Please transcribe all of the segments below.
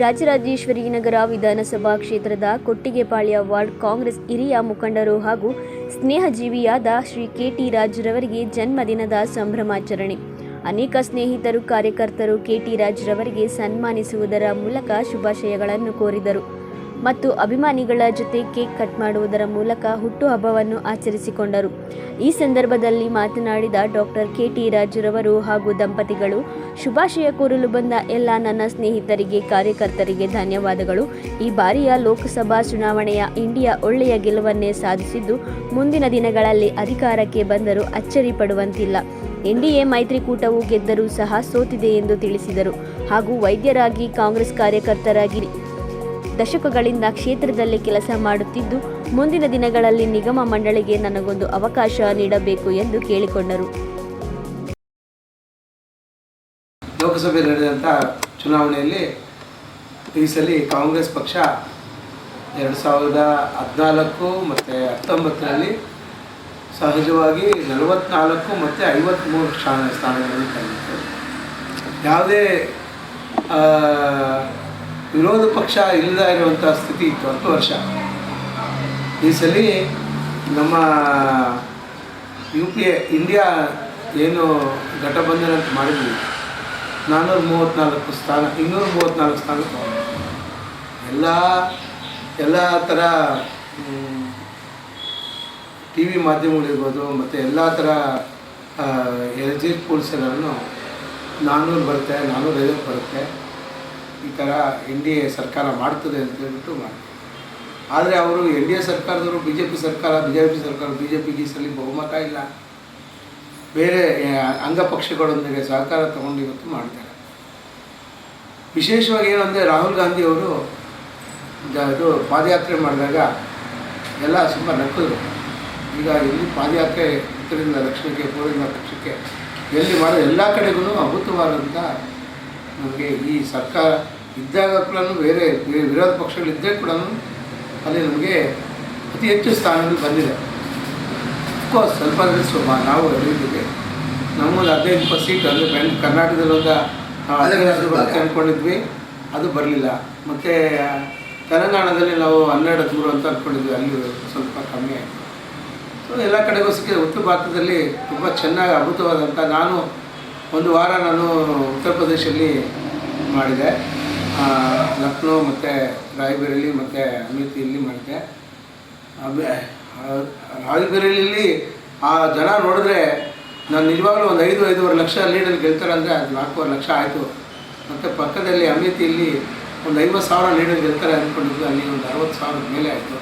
ರಾಜರಾಜೇಶ್ವರಿ ನಗರ ವಿಧಾನಸಭಾ ಕ್ಷೇತ್ರದ ಕೊಟ್ಟಿಗೆಪಾಳ್ಯ ವಾರ್ಡ್ ಕಾಂಗ್ರೆಸ್ ಹಿರಿಯ ಮುಖಂಡರು ಹಾಗೂ ಸ್ನೇಹಜೀವಿಯಾದ ಶ್ರೀ ಕೆ ಟಿ ರಾಜ್ರವರಿಗೆ ಜನ್ಮದಿನದ ಸಂಭ್ರಮಾಚರಣೆ. ಅನೇಕ ಸ್ನೇಹಿತರು, ಕಾರ್ಯಕರ್ತರು ಕೆ ಟಿ ರಾಜ್ರವರಿಗೆ ಸನ್ಮಾನಿಸುವುದರ ಮೂಲಕ ಶುಭಾಶಯಗಳನ್ನು ಕೋರಿದರು. ಮತ್ತು ಅಭಿಮಾನಿಗಳ ಜೊತೆ ಕೇಕ್ ಕಟ್ ಮಾಡುವುದರ ಮೂಲಕ ಹುಟ್ಟುಹಬ್ಬವನ್ನು ಆಚರಿಸಿಕೊಂಡರು. ಈ ಸಂದರ್ಭದಲ್ಲಿ ಮಾತನಾಡಿದ ಡಾಕ್ಟರ್ ಕೆ ಟಿ ರಾಜುರವರು ಹಾಗೂ ದಂಪತಿಗಳು, ಶುಭಾಶಯ ಕೋರಲು ಬಂದ ಎಲ್ಲ ನನ್ನ ಸ್ನೇಹಿತರಿಗೆ, ಕಾರ್ಯಕರ್ತರಿಗೆ ಧನ್ಯವಾದಗಳು. ಈ ಬಾರಿಯ ಲೋಕಸಭಾ ಚುನಾವಣೆಯ ಇಂಡಿಯಾ ಒಳ್ಳೆಯ ಗೆಲುವನ್ನೇ ಸಾಧಿಸಿದ್ದು, ಮುಂದಿನ ದಿನಗಳಲ್ಲಿ ಅಧಿಕಾರಕ್ಕೆ ಬಂದರೂ ಅಚ್ಚರಿ ಪಡುವಂತಿಲ್ಲ. ಎನ್ಡಿಎ ಮೈತ್ರಿಕೂಟವು ಗೆದ್ದರೂ ಸಹ ಸೋತಿದೆ ಎಂದು ತಿಳಿಸಿದರು. ಹಾಗೂ ವೈದ್ಯರಾಗಿ ಕಾಂಗ್ರೆಸ್ ಕಾರ್ಯಕರ್ತರಾಗಿ ದಶಕಗಳಿಂದ ಕ್ಷೇತ್ರದಲ್ಲಿ ಕೆಲಸ ಮಾಡುತ್ತಿದ್ದು, ಮುಂದಿನ ದಿನಗಳಲ್ಲಿ ನಿಗಮ ಮಂಡಳಿಗೆ ನನಗೊಂದು ಅವಕಾಶ ನೀಡಬೇಕು ಎಂದು ಕೇಳಿಕೊಂಡರು. ಲೋಕಸಭೆ ನಡೆದಂಥ ಚುನಾವಣೆಯಲ್ಲಿ ಈ ಸಲ ಕಾಂಗ್ರೆಸ್ ಪಕ್ಷ ಎರಡು ಸಾವಿರದ ಹದಿನಾಲ್ಕು ಮತ್ತು ಹತ್ತೊಂಬತ್ತರಲ್ಲಿ ಸಹಜವಾಗಿ ನಲವತ್ತ್ನಾಲ್ಕು ಮತ್ತು ಐವತ್ತ್ಮೂರು ಸ್ಥಾನ ಸ್ಥಾನಗಳನ್ನು ತಂದಿತ್ತು ಯಾವುದೇ ವಿರೋಧ ಪಕ್ಷ ಇಲ್ಲದ ಇರುವಂಥ ಸ್ಥಿತಿ ಇತ್ತು ಹತ್ತು ವರ್ಷ. ಈ ಸಲ ನಮ್ಮ ಯು ಪಿ ಎ ಇಂಡಿಯಾ ಏನು ಘಟಬಂಧನ ಅಂತ ಮಾಡಿದ್ವಿ. ನಾನ್ನೂರ ಮೂವತ್ತ್ನಾಲ್ಕು ಸ್ಥಾನ, ಇನ್ನೂರ ಮೂವತ್ತ್ನಾಲ್ಕು ಸ್ಥಾನ. ಎಲ್ಲ ಎಲ್ಲ ಥರ ಟಿ ವಿ ಮಾಧ್ಯಮಗಳಿರ್ಬೋದು ಮತ್ತು ಎಲ್ಲ ಥರ ಎಲ್ಜಿ ಪೋಲ್ಸೆಲ್ಲರನ್ನು ನಾನ್ನೂರು ಬರುತ್ತೆ, ನಾನ್ನೂರೈವತ್ತು ಬರುತ್ತೆ. ಈ ಥರ ಎನ್ ಡಿ ಎ ಸರ್ಕಾರ ಮಾಡ್ತದೆ ಅಂತ ಹೇಳ್ಬಿಟ್ಟು ಆದರೆ ಅವರು ಎನ್ ಡಿ ಎ ಸರ್ಕಾರದವರು ಬಿ ಜೆ ಪಿ ಸರ್ಕಾರ ಬಿ ಜೆ ಪಿ ಸರ್ಕಾರ ಬಿ ಜೆ ಪಿ ಗೀಸಲ್ಲಿ ಸಲ ಬಹುಮತ ಇಲ್ಲ. ಬೇರೆ ಅಂಗಪಕ್ಷಗಳೊಂದಿಗೆ ಸಹಕಾರ ತಗೊಂಡು ಇವತ್ತು ಮಾಡ್ತಾರೆ. ವಿಶೇಷವಾಗಿ ಏನಂದರೆ ರಾಹುಲ್ ಗಾಂಧಿ ಅವರು ಇದು ಪಾದಯಾತ್ರೆ ಮಾಡಿದಾಗ ಎಲ್ಲ ತುಂಬ ನಕ್ಕಿದ್ರು. ಈಗ ಇಲ್ಲಿ ಪಾದಯಾತ್ರೆ ಉತ್ತರದಿಂದ ದಕ್ಷಿಣಕ್ಕೆ ಪೂರ್ವದಿಂದ ಪಕ್ಷಕ್ಕೆ ಎಲ್ಲಿ ಮಾಡೋ ಎಲ್ಲ ಕಡೆಗೂ ಅದ್ಭುತವಾದಂಥ ನಮಗೆ ಈ ಸರ್ಕಾರ ಇದ್ದಾಗ ಕೂಡ ಬೇರೆ ವಿರೋಧ ಪಕ್ಷಗಳಿದ್ದೇ ಕೂಡ ಅಲ್ಲಿ ನಮಗೆ ಅತಿ ಹೆಚ್ಚು ಸ್ಥಾನಗಳು ಬಂದಿದೆ. ಅಫ್ಕೋರ್ಸ್ ಸ್ವಲ್ಪ ಸ್ವಲ್ಪ ನಾವು ಹೇಳಿದ್ದೀವಿ. ನಮ್ಮಲ್ಲಿ ಹದಿನೈದು ಸೀಟ್ ಅಂದರೆ ಬೆಂಗ್ ಕರ್ನಾಟಕದಲ್ಲಿ ನಾವು ಅಂದ್ಕೊಂಡಿದ್ವಿ ಅದು ಬರಲಿಲ್ಲ. ಮತ್ತು ತೆಲಂಗಾಣದಲ್ಲಿ ನಾವು ಹನ್ನೆರಡು, ಹದಿಮೂರು ಅಂತ ಅಂದ್ಕೊಂಡಿದ್ವಿ ಅಲ್ಲಿ ಸ್ವಲ್ಪ ಕಮ್ಮಿ ಆಯಿತು. ಸೊ ಎಲ್ಲ ಕಡೆಗೂ ಸಿಕ್ಕಿದೆ ಉತ್ತರ ಭಾರತದಲ್ಲಿ ತುಂಬ ಚೆನ್ನಾಗಿ ಅದ್ಭುತವಾದಂಥ ನಾನು ಒಂದು ವಾರ ನಾನು ಉತ್ತರ ಪ್ರದೇಶಲ್ಲಿ ಮಾಡಿದೆ ಲಕ್ನೋ ಮತ್ತು ರಾಯಬರೇಲಿ ಮತ್ತು ಅಮೇಥಿಯಲ್ಲಿ ಮಾಡಿದೆ. ರಾಯಬರೇಲಿಯಲ್ಲಿ ಆ- ಜನ ನೋಡಿದ್ರೆ ನಾನು ನಿಜವಾಗ್ಲೂ ಒಂದು ಐದು, ಐದೂವರೆ ಲಕ್ಷ ಲೀಡಲ್ಲಿ ಗೆಲ್ತಾರೆ ಅಂದರೆ ಅದು ನಾಲ್ಕೂವರೆ ಲಕ್ಷ ಆಯಿತು. ಮತ್ತು ಪಕ್ಕದಲ್ಲಿ ಅಮೇಥಿಯಲ್ಲಿ ಒಂದು ಐವತ್ತು ಸಾವಿರ ಲೀಡರ್ ಗೆಲ್ತಾರೆ ಅಂದ್ಕೊಂಡಿದ್ದು ಅಲ್ಲಿ ಒಂದು ಅರವತ್ತು ಸಾವಿರದ ಮೇಲೆ ಆಯಿತು.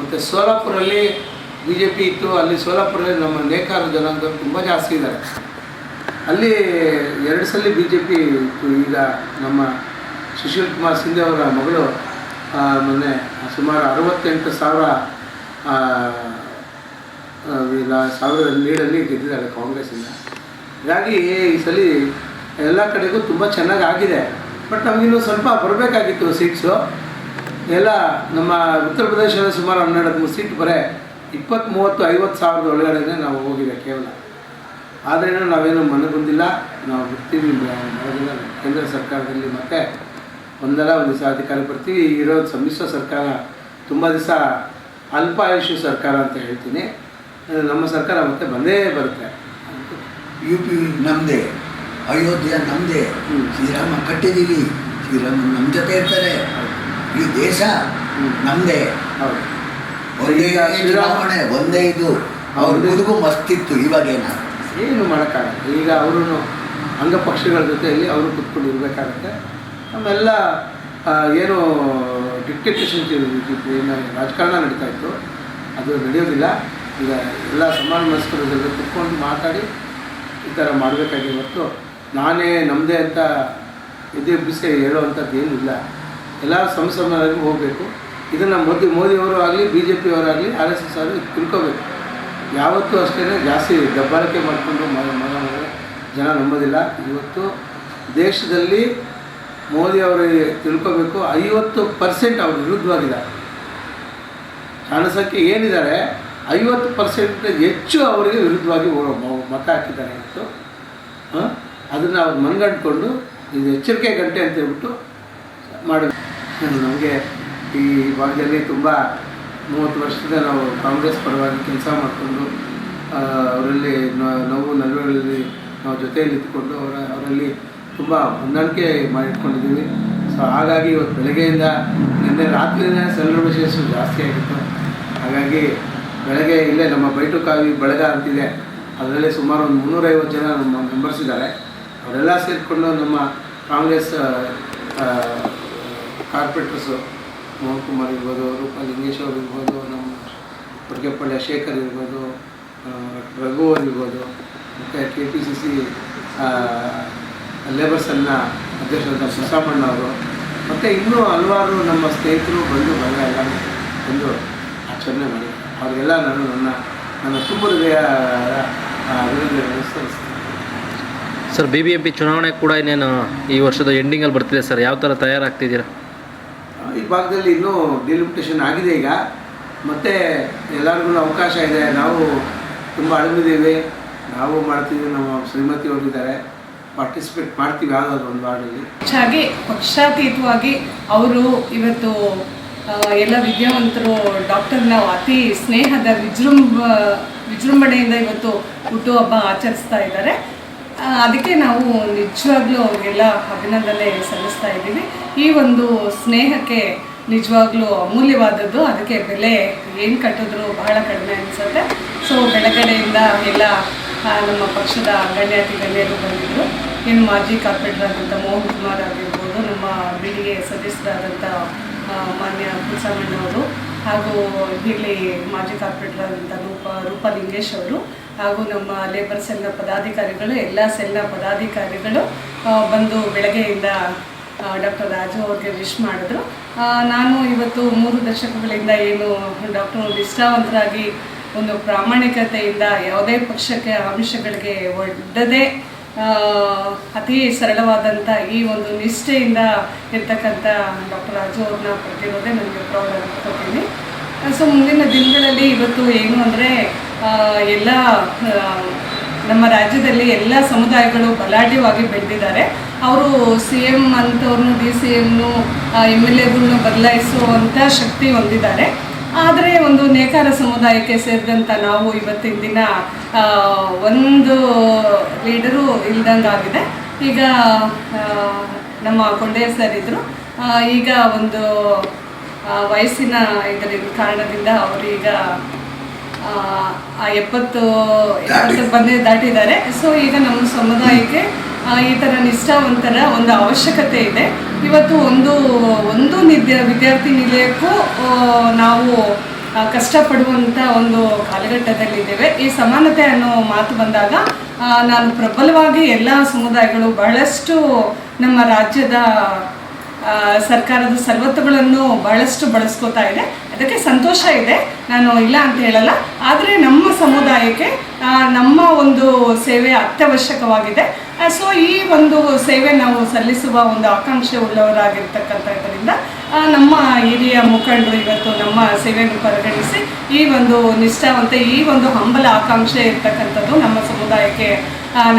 ಮತ್ತು ಸೋಲಾಪುರಲ್ಲಿ ಬಿ ಜೆ ಪಿ ಇತ್ತು, ಅಲ್ಲಿ ಸೋಲಾಪುರಲ್ಲಿ ನಮ್ಮ ನೇಕಾರ ಜನಾಂಗ ತುಂಬ ಜಾಸ್ತಿ ಇದ್ದಾರೆ. ಅಲ್ಲಿ ಎರಡು ಸಲ ಬಿ ಜೆ ಪಿ ಈಗ ನಮ್ಮ ಸುಶೀಲ್ ಕುಮಾರ್ ಸಿಂಧೆ ಅವರ ಮಗಳು ಮೊನ್ನೆ ಸುಮಾರು ಅರವತ್ತೆಂಟು ಸಾವಿರ ಸಾವಿರ ನೀಡಲ್ಲಿ ಗೆದ್ದಿದ್ದಾರೆ ಕಾಂಗ್ರೆಸ್ಸಿಂದ. ಹೀಗಾಗಿ ಈ ಸಲ ಎಲ್ಲ ಕಡೆಗೂ ತುಂಬ ಚೆನ್ನಾಗಿ ಆಗಿದೆ ಬಟ್ ನಮಗಿನ್ನೂ ಸ್ವಲ್ಪ ಬರಬೇಕಾಗಿತ್ತು ಸೀಟ್ಸು ಎಲ್ಲ ನಮ್ಮ ಉತ್ತರ ಪ್ರದೇಶದಲ್ಲಿ ಸುಮಾರು ಹನ್ನೆರಡು ಹದಿಮೂರು ಸೀಟ್ ಬರೇ ಇಪ್ಪತ್ತು ಮೂವತ್ತು ಐವತ್ತು ಸಾವಿರದ ಒಳಗಡೆ ನಾವು ಹೋಗಿದೆ ಕೇವಲ. ಆದ್ರೇನು ನಾವೇನು ಮನೆ ಬಂದಿಲ್ಲ ನಾವು ಬರೋದಿಲ್ಲ. ಕೇಂದ್ರ ಸರ್ಕಾರದಲ್ಲಿ ಮತ್ತೆ ಒಂದಲ್ಲ ಒಂದು ದಿವಸ ಅಧಿಕಾರ ಬರ್ತೀವಿ ಇರೋದು ಸಮ್ಮಿಶ್ರ ಸರ್ಕಾರ ತುಂಬ ದಿವಸ ಅಲ್ಪಾಯುಷು ಸರ್ಕಾರ ಅಂತ ಹೇಳ್ತೀನಿ. ನಮ್ಮ ಸರ್ಕಾರ ಮತ್ತೆ ಬಂದೇ ಬರುತ್ತೆ. ಯು ಪಿ ನಮ್ಮದೇ ಅಯೋಧ್ಯೆ ನಮ್ಮದೇ. ಶ್ರೀರಾಮ ಕಟ್ಟಿದ್ದೀವಿ. ಶ್ರೀರಾಮ ನಮ್ಮ ಜೊತೆ ಇರ್ತಾರೆ. ಈ ದೇಶ. ನಮ್ಮದೇ ಹೌದು. ಒಂದೇ ಚುನಾವಣೆ ಒಂದೇ ಇದು. ಅವ್ರ. ಮಸ್ತಿತ್ತು ಇವಾಗೇನ? ಏನು ಮಾಡೋಕ್ಕಾಗಲ್ಲ. ಈಗ ಅವರು ಅಂಗಪಕ್ಷಗಳ ಜೊತೆಯಲ್ಲಿ ಅವರು ಕುತ್ಕೊಂಡು ಇರಬೇಕಾಗತ್ತೆ. ನಮ್ಮೆಲ್ಲ ಏನು ಡಿಕ್ಟೇಟರ್ಶಿಪ್ ಏನು ರಾಜಕಾರಣ ನಡೀತಾ ಇತ್ತು. ಅದು ನಡೆಯೋದಿಲ್ಲ. ಈಗ ಎಲ್ಲ ಸಮಾನ ಮನಸ್ಕರ ಜೊತೆ ಕುತ್ಕೊಂಡು ಮಾತಾಡಿ ಈ ಥರ ಮಾಡಬೇಕಾಗಿ ಹೊರತು ನಾನೇ ನಮ್ಮದೇ ಅಂತ ಇದೇ ಬಿಸಿ ಹೇಳುವಂಥದ್ದು ಏನಿಲ್ಲ ಎಲ್ಲ ಸಮ ಹೋಗಬೇಕು. ಇದನ್ನು ಮೋದಿ, ಮೋದಿಯವರು ಆಗಲಿ ಬಿ ಜೆ ಪಿಯವರಾಗಲಿ ಆರ್ ಎಸ್ ಎಸ್ ಆಗಲಿ ತಿಳ್ಕೋಬೇಕು. ಯಾವತ್ತೂ ಅಷ್ಟೇ ಜಾಸ್ತಿ ದಬ್ಬಾಳಿಕೆ ಮಾಡಿಕೊಂಡು ಜನ ನಂಬೋದಿಲ್ಲ. ಇವತ್ತು ದೇಶದಲ್ಲಿ ಮೋದಿ ಅವರು ತಿಳ್ಕೋಬೇಕು, ಐವತ್ತು ಪರ್ಸೆಂಟ್ ಅವ್ರ ವಿರುದ್ಧವಾಗಿದ್ದಾರೆ. ಜನಸಂಖ್ಯೆ ಏನಿದ್ದಾರೆ, ಐವತ್ತು ಪರ್ಸೆಂಟ್ ಹೆಚ್ಚು ಅವರಿಗೆ ವಿರುದ್ಧವಾಗಿ ಮತ ಹಾಕಿದ್ದಾರೆ ಇವತ್ತು. ಅದನ್ನು ಅವ್ರು ಮನಗಂಡ್ಕೊಂಡು ಇದು ಎಚ್ಚರಿಕೆ ಗಂಟೆ ಅಂತ ಹೇಳ್ಬಿಟ್ಟು ಮಾಡಿದ್ವಿ ನಮಗೆ ಈ ಭಾಗದಲ್ಲಿ ತುಂಬ ಮೂವತ್ತು ವರ್ಷದಿಂದ ನಾವು ಕಾಂಗ್ರೆಸ್ ಪರವಾಗಿ ಕೆಲಸ ಮಾಡಿಕೊಂಡು ಅವರಲ್ಲಿ ನೋವು ನಲುವುಗಳಲ್ಲಿ ನಾವು ಜೊತೆಯಲ್ಲಿ ಇದ್ದುಕೊಂಡು ಅವರ, ಅವರಲ್ಲಿ ತುಂಬ ಹೊಂದಾಣಿಕೆ ಮಾಡಿಟ್ಕೊಂಡಿದ್ದೀವಿ ಸೊ ಹಾಗಾಗಿ ಇವತ್ತು ಬೆಳಗ್ಗೆಯಿಂದ ನಿನ್ನೆ ರಾತ್ರಿನೇ ಸೆಲೆಬ್ರೇಷನ್ಸ್ ಜಾಸ್ತಿ ಆಗಿತ್ತು. ಹಾಗಾಗಿ ಬೆಳಗ್ಗೆ ಇಲ್ಲೇ ನಮ್ಮ ಬೈಟು ಕಾವಿ ಬಳಗ ಅಂತಿದೆ. ಅದರಲ್ಲಿ ಸುಮಾರು ಒಂದು ಮುನ್ನೂರೈವತ್ತು ಜನ ನಮ್ಮ ಮೆಂಬರ್ಸ್ ಇದ್ದಾರೆ. ಅವರೆಲ್ಲ ಸೇರಿಕೊಂಡು ನಮ್ಮ ಕಾಂಗ್ರೆಸ್ ಕಾರ್ಪೊರೇಟರ್ಸು ಮೋಹನ್ ಕುಮಾರ್ ಇರ್ಬೋದು, ರೂಪಾ ಲಿಂಗೇಶ್ ಅವ್ರು ಇರ್ಬೋದು, ನಮ್ಮ ಕೊಡಗೆಪಳ್ಳಿ ಶೇಖರ್ ಇರ್ಬೋದು ರಘು ಇರ್ಬೋದು, ಮತ್ತು ಕೆ ಪಿ ಸಿ ಸಿ ಲೇಬರ್ಸನ್ನ ಅಧ್ಯಕ್ಷರಾದ ಬಸವಣ್ಣ ಅವರು. ಮತ್ತು ಇನ್ನೂ ಹಲವಾರು ನಮ್ಮ ಸ್ನೇಹಿತರು ಬಂದು ಬಂದ ಎಲ್ಲ ಬಂದು ಆಚರಣೆ ಮಾಡಿ. ಅವರಿಗೆಲ್ಲ ನಾನು ನನ್ನ ನನ್ನ ತುಂಬ sir B B M P ಚುನಾವಣೆ ಕೂಡ ಇನ್ನೇನು ಈ ವರ್ಷದ ಎಂಡಿಂಗಲ್ಲಿ ಬರ್ತಿದೆ ಸರ್? ಯಾವ ಥರ ತಯಾರಾಗ್ತಿದ್ದೀರಾ? ಈ ಭಾಗದಲ್ಲಿ ಇನ್ನೂ ಡಿಲಿಮಿಟೇಷನ್ ಆಗಿದೆ ಈಗ. ಮತ್ತು ಎಲ್ಲರಿಗೂ ಅವಕಾಶ ಇದೆ. ನಾವು ತುಂಬ ಅಳಮಿದ್ದೀವಿ ನಾವು ಮಾಡ್ತೀವಿ ನಮ್ಮ ಶ್ರೀಮತಿ ಅವರಿದ್ದಾರೆ ಪಾರ್ಟಿಸಿಪೇಟ್ ಮಾಡ್ತೀವಿ ಯಾವುದಾದ್ರು ಒಂದು ವಾರ್ಡಲ್ಲಿ. ಹೆಚ್ಚಾಗಿ ಪಕ್ಷಾತೀತವಾಗಿ ಅವರು ಇವತ್ತು ಎಲ್ಲ ವಿದ್ಯಾವಂತರು ಡಾಕ್ಟರ್ನ ಅತಿ ಸ್ನೇಹದ ವಿಜೃಂಭ, ವಿಜೃಂಭಣೆಯಿಂದ ಇವತ್ತು ಹುಟ್ಟುಹಬ್ಬ ಆಚರಿಸ್ತಾ ಇದ್ದಾರೆ. ಅದಕ್ಕೆ ನಾವು ನಿಜವಾಗ್ಲೂ ಅವ್ರಿಗೆಲ್ಲ ಅಭಿನಂದನೆ ಸಲ್ಲಿಸ್ತಾ ಇದ್ದೀವಿ. ಈ ಒಂದು ಸ್ನೇಹಕ್ಕೆ ನಿಜವಾಗ್ಲೂ ಅಮೂಲ್ಯವಾದದ್ದು, ಅದಕ್ಕೆ ಬೆಲೆ ಏನು ಕಟ್ಟಿದ್ರು ಬಹಳ ಕಡಿಮೆ ಅನಿಸುತ್ತೆ. ಸೊ ಬೆಳಗಡೆಯಿಂದ ಎಲ್ಲ ನಮ್ಮ ಪಕ್ಷದ ಗಣ್ಯಾತಿ ಗಣ್ಯರು ಬಂದಿದ್ದರು ಇನ್ನು ಮಾಜಿ ಕಾರ್ಪೊರೇಟರ್ ಆದಂಥ ಮೋಹನ್ ಕುಮಾರ್ ಆಗಿರ್ಬೋದು, ನಮ್ಮ ಬಿಡಿಗೆ ಸದಸ್ಯರಾದಂಥ ಮಾನ್ಯ ಕುಲ್ಸಾಮಣ್ಣವರು ಹಾಗೂ ಇಲ್ಲಿ ಮಾಜಿ ಕಾರ್ಪೊರೇಟರ್ ಆದಂಥ ರೂಪ, ರೂಪಾ ಲಿಂಗೇಶ್ ಅವರು ಹಾಗೂ ನಮ್ಮ ಲೇಬರ್ ಸೆಲ್ನ ಪದಾಧಿಕಾರಿಗಳು, ಎಲ್ಲ ಸೆಲ್ನ ಪದಾಧಿಕಾರಿಗಳು ಬಂದು ಬೆಳಗ್ಗೆಯಿಂದ ಡಾಕ್ಟರ್ ರಾಜು ಅವ್ರಿಗೆ ವಿಶ್ ಮಾಡಿದ್ರು. ನಾನು ಇವತ್ತು ಮೂರು ದಶಕಗಳಿಂದ ಏನು ಡಾಕ್ಟರ್ ನಿಷ್ಠಾವಂತರಾಗಿ ಒಂದು ಪ್ರಾಮಾಣಿಕತೆಯಿಂದ ಯಾವುದೇ ಪಕ್ಷಕ್ಕೆ ಅಂಶಗಳಿಗೆ ಒಡ್ಡದೆ ಅತಿ ಸರಳವಾದಂಥ ಈ ಒಂದು ನಿಷ್ಠೆಯಿಂದ ಇರ್ತಕ್ಕಂಥ ಡಾಕ್ಟರ್ ರಾಜು ಅವ್ರನ್ನ ಪ್ರತಿರೋದೇ ನನಗೆ ಪ್ರೌಢ ಅನ್ಕೋತೀನಿ ಸೊ ಮುಂದಿನ ದಿನಗಳಲ್ಲಿ ಇವತ್ತು ಏನು ಅಂದರೆ ಎಲ್ಲ ನಮ್ಮ ರಾಜ್ಯದಲ್ಲಿ ಎಲ್ಲ ಸಮುದಾಯಗಳು ಬಲಾಢ್ಯವಾಗಿ ಬೆಳೆದಿದ್ದಾರೆ. ಅವರು ಸಿ ಎಂ ಅಂಥವ್ರನ್ನು ಡಿ ಸಿ ಎಮ್ನು ಎಂ ಎಲ್ ಎಗಳನ್ನು ಬದಲಾಯಿಸುವಂಥ ಶಕ್ತಿ ಹೊಂದಿದ್ದಾರೆ. ಆದರೆ ಒಂದು ನೇಕಾರ ಸಮುದಾಯಕ್ಕೆ ಸೇರಿದಂಥ ನಾವು ಇವತ್ತಿನ ದಿನ ಒಂದು ಲೀಡರು ಇಲ್ದಂಗಾಗಿದೆ. ಈಗ ನಮ್ಮ ಕೊಂಡೆಯ ಸರ್ ಇದ್ದರು ಈಗ ಒಂದು ವಯಸ್ಸಿನ ಇದರಿಂದ ಕಾರಣದಿಂದ ಅವರು ಈಗ ಆ, ಆ ಎಪ್ಪತ್ತು ಎಪ್ಪತ್ತು ಬಂದು ದಾಟಿದ್ದಾರೆ. ಸೊ ಈಗ ನಮ್ಮ ಸಮುದಾಯಕ್ಕೆ ಈ ಥರ ನಿಷ್ಠಾವಂತರ ಒಂದು ಅವಶ್ಯಕತೆ ಇದೆ. ಇವತ್ತು ಒಂದು ಒಂದು ನಿದ್ಯ ವಿದ್ಯಾರ್ಥಿ ನಿಲಯಕ್ಕೂ ನಾವು ಕಷ್ಟಪಡುವಂಥ ಒಂದು ಕಾಲಘಟ್ಟದಲ್ಲಿದ್ದೇವೆ. ಈ ಸಮಾನತೆ ಅನ್ನೋ ಮಾತು ಬಂದಾಗ ನಾನು ಪ್ರಬಲವಾಗಿ ಎಲ್ಲ ಸಮುದಾಯಗಳು ಬಹಳಷ್ಟು ನಮ್ಮ ರಾಜ್ಯದ ಸರ್ಕಾರದ ಸವಲತ್ತುಗಳನ್ನು ಬಹಳಷ್ಟು ಬಳಸ್ಕೋತಾ ಇದೆ. ಅದಕ್ಕೆ ಸಂತೋಷ ಇದೆ. ನಾನು ಇಲ್ಲ ಅಂತ ಹೇಳಲ್ಲ. ಆದರೆ ನಮ್ಮ ಸಮುದಾಯಕ್ಕೆ ನಮ್ಮ ಒಂದು ಸೇವೆ ಅತ್ಯವಶ್ಯಕವಾಗಿದೆ. ಸೊ ಈ ಒಂದು ಸೇವೆ ನಾವು ಸಲ್ಲಿಸುವ ಒಂದು ಆಕಾಂಕ್ಷೆ ಉಳ್ಳವರಾಗಿರ್ತಕ್ಕಂಥದ್ರಿಂದ ಆ, ನಮ್ಮ ಹಿರಿಯ ಮುಖಂಡರು ಇವತ್ತು ನಮ್ಮ ಸೇವೆಯನ್ನು ಪರಿಗಣಿಸಿ ಈ ಒಂದು ನಿಷ್ಠಾವಂತ ಈ ಒಂದು ಹಂಬಲ ಆಕಾಂಕ್ಷೆ ಇರ್ತಕ್ಕಂಥದ್ದು ನಮ್ಮ ಸಮುದಾಯಕ್ಕೆ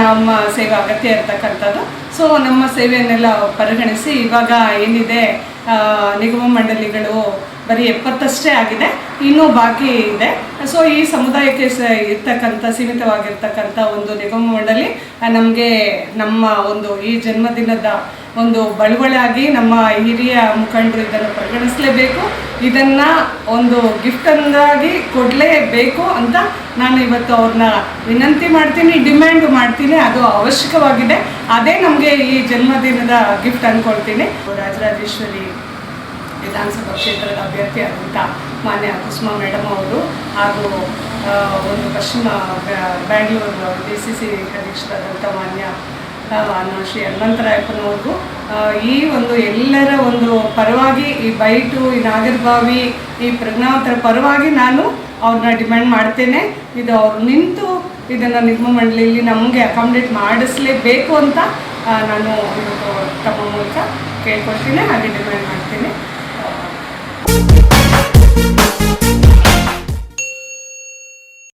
ನಮ್ಮ ಸೇವೆ ಅಗತ್ಯ ಇರ್ತಕ್ಕಂಥದ್ದು. ಸೊ ನಮ್ಮ ಸೇವೆಯನ್ನೆಲ್ಲ ಪರಿಗಣಿಸಿ ಇವಾಗ ಏನಿದೆ ನಿಗಮ ಮಂಡಳಿಗಳು ಬರೀ ಎಪ್ಪತ್ತಷ್ಟೇ ಆಗಿದೆ, ಇನ್ನೂ ಬಾಕಿ ಇದೆ. ಸೊ ಈ ಸಮುದಾಯಕ್ಕೆ ಸ, ಇರ್ತಕ್ಕಂಥ, ಸೀಮಿತವಾಗಿರ್ತಕ್ಕಂಥ ಒಂದು ನಿಗಮ ಮಂಡಳಿ ನಮಗೆ ನಮ್ಮ ಒಂದು ಈ ಜನ್ಮದಿನದ ಒಂದು ಬಳುವಳಿಯಾಗಿ ನಮ್ಮ ಹಿರಿಯ ಮುಖಂಡರು ಇದನ್ನು ಪರಿಗಣಿಸಲೇಬೇಕು. ಇದನ್ನು ಒಂದು ಗಿಫ್ಟನ್ನಾಗಿ ಕೊಡಲೇಬೇಕು ಅಂತ ನಾನು ಇವತ್ತು ಅವ್ರನ್ನ ವಿನಂತಿ ಮಾಡ್ತೀನಿ, ಡಿಮ್ಯಾಂಡ್ ಮಾಡ್ತೀನಿ, ಅದು ಅವಶ್ಯಕವಾಗಿದೆ. ಅದೇ ನಮಗೆ ಈ ಜನ್ಮದಿನದ ಗಿಫ್ಟ್ ಅಂದ್ಕೊಳ್ತೀನಿ ರಾಜರಾಜೇಶ್ವರಿ ವಿಧಾನಸಭಾ ಕ್ಷೇತ್ರದ ಅಭ್ಯರ್ಥಿ ಆದಂಥ ಮಾನ್ಯ ಕುಸುಮಾ ಮೇಡಮ್ ಅವರು ಹಾಗೂ ಒಂದು ಪಶ್ಚಿಮ ಬ್ಯಾ- ಬ್ಯಾಂಗ್ಳೂರು ಡಿ ಸಿ ಸಿ ಅಧ್ಯಕ್ಷರಾದಂಥ ಮಾನ್ಯ ಶ್ರೀ ಹನುಮಂತರಾಯಪ್ಪನವ್ರಿಗೂ ಈ ಒಂದು ಎಲ್ಲರ ಒಂದು ಪರವಾಗಿ ಈ ಬೈಟು, ಈ ನಾಗರಬಾವಿ, ಈ ಪ್ರಜ್ಞಾವಂತರ ಪರವಾಗಿ ನಾನು ಅವ್ರನ್ನ ಡಿಮ್ಯಾಂಡ್ ಮಾಡ್ತೇನೆ. ಇದು ಅವ್ರು ನಿಂತು ಇದನ್ನು ನಿಗಮ ಮಂಡಳಿಯಲ್ಲಿ ನಮಗೆ ಅಕಾಮಡೇಟ್ ಮಾಡಿಸ್ಲೇಬೇಕು ಅಂತ ನಾನು ತಮ್ಮ ಮೂಲಕ ಕೇಳ್ಕೊಳ್ತೀನಿ, ಹಾಗೆ ಡಿಮ್ಯಾಂಡ್ ಮಾಡ್ತೀನಿ.